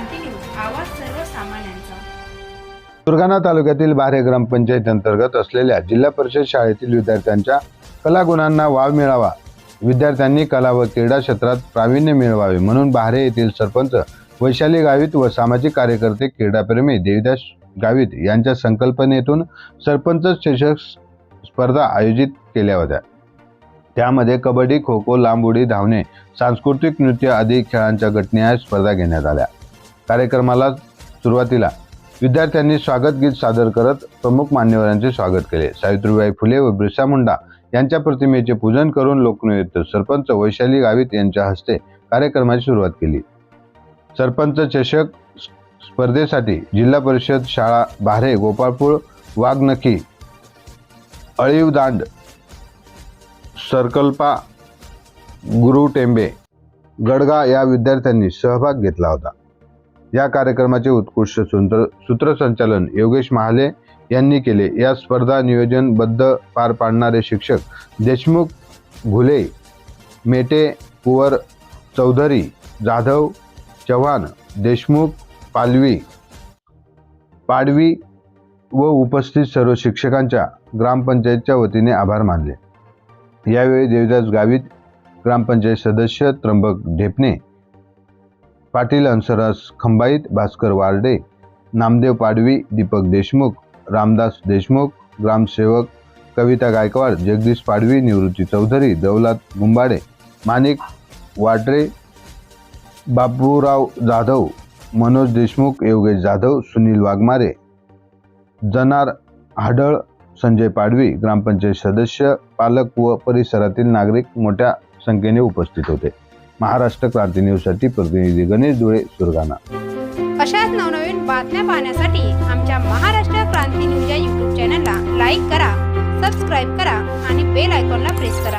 आवाज सर्वसामान्यांचा. सुरगाणा तालुक्यातील बारे ग्रामपंचायत अंतर्गत असलेल्या जिल्हा परिषद शाळेतील विद्यार्थ्यांच्या कलागुणांना वाव मिळावा. विद्यार्थ्यांनी कला व क्रीडा क्षेत्रात प्रावीण्य मिळवावे म्हणून बारे येथील सरपंच वैशाली गावित व सामाजिक कार्यकर्ते क्रीडाप्रेमी देविदास गावित यांच्या संकल्पनेतून सरपंच चषक स्पर्धा आयोजित केल्या होत्या. त्यामध्ये कबड्डी खो खो लांब उडी धावणे सांस्कृतिक नृत्य आदी खेळांच्या गटनिहाय स्पर्धा घेण्यात आल्या. कार्यक्रमाला सुरुवातीला विद्यार्थ्यांनी स्वागत गीत सादर करत प्रमुख मान्यवरांचे स्वागत केले. सावित्रीबाई फुले व बिरसा मुंडा यांच्या प्रतिमेचे पूजन करून लोकनृत्य सरपंच वैशाली गावित यांच्या हस्ते कार्यक्रमाची सुरुवात केली. सरपंच चषक स्पर्धेसाठी जिल्हा परिषद शाळा भारे गोपाळपूर वाघनखी अळीवदांड सरकल्पा गुरु टेंबे गडगा या विद्यार्थ्यांनी सहभाग घेतला होता. या कार्यक्रमाचे उत्कृष्ट सूत्र सूत्रसंचालन योगेश महाले यांनी केले. या स्पर्धा नियोजनबद्ध पार पाडणारे शिक्षक देशमुख घुले मेटे कुवर चौधरी जाधव चव्हाण देशमुख पालवी पाडवी व उपस्थित सर्व शिक्षकांच्या ग्रामपंचायतच्या वतीने आभार मानले. यावेळी देवदास गावित ग्रामपंचायत सदस्य त्र्यंबक ढेपणे पाटील अंसरास खंबाईत भास्कर वार्डे नामदेव पाडवी दीपक देशमुख रामदास देशमुख ग्रामसेवक कविता गायकवाड जगदीश पाडवी निवृत्ती चौधरी दौलत गुंबाडे माणिक वाटरे बाबूराव जाधव मनोज देशमुख योगेश जाधव सुनील वाघमारे जनार हाडळ संजय पाडवी ग्रामपंचायत सदस्य पालक व परिसरातील नागरिक मोठ्या संख्येने उपस्थित होते. महाराष्ट्र क्रांती न्यूजसाठी प्रतिनिधी गणेश धुळे सुरगाणा. अशाच नवनवीन बातम्या पाहण्यासाठी आमच्या महाराष्ट्र क्रांती न्यूज या यूट्यूब चॅनलला लाईक करा सबस्क्राईब करा आणि बेल आयकॉनला प्रेस करा.